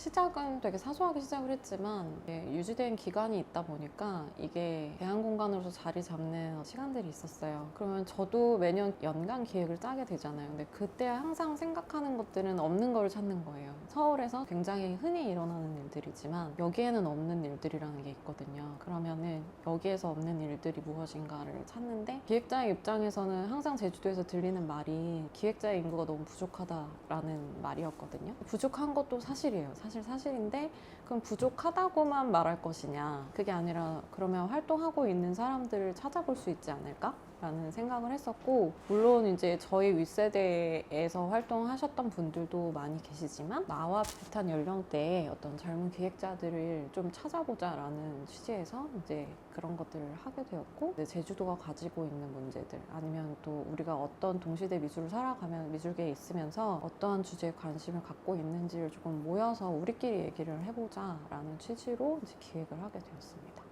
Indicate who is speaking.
Speaker 1: 시작은 되게 사소하게 시작을 했지만 유지된 기간이 있다 보니까 이게 대한 공간으로서 자리 잡는 시간들이 있었어요. 그러면 저도 매년 연간 기획을 짜게 되잖아요. 근데 그때 항상 생각하는 것들은 없는 걸 찾는 거예요. 서울에서 굉장히 흔히 일어나는 일들이지만 여기에는 없는 일들이라는 게 있거든요. 그러면은 여기에서 없는 일들이 무엇인가를 찾는데 기획자의 입장에서는 항상 제주도에서 들리는 말이 기획자의 인구가 너무 부족하다라는 말이었거든요. 부족한 것도 사실이에요. 사실 사실인데 그럼 부족하다고만 말할 것이냐. 그게 아니라 그러면 활동하고 있는 사람들을 찾아볼 수 있지 않을까? 라는 생각을 했었고 물론 이제 저희 윗세대에서 활동하셨던 분들도 많이 계시지만 나와 비슷한 연령대의 어떤 젊은 기획자들을 좀 찾아보자 라는 취지에서 이제 그런 것들을 하게 되었고 제주도가 가지고 있는 문제들 아니면 또 우리가 어떤 동시대 미술을 살아가면 미술계에 있으면서 어떠한 주제에 관심을 갖고 있는지를 조금 모여서 우리끼리 얘기를 해보자라는 취지로 기획을 하게 되었습니다.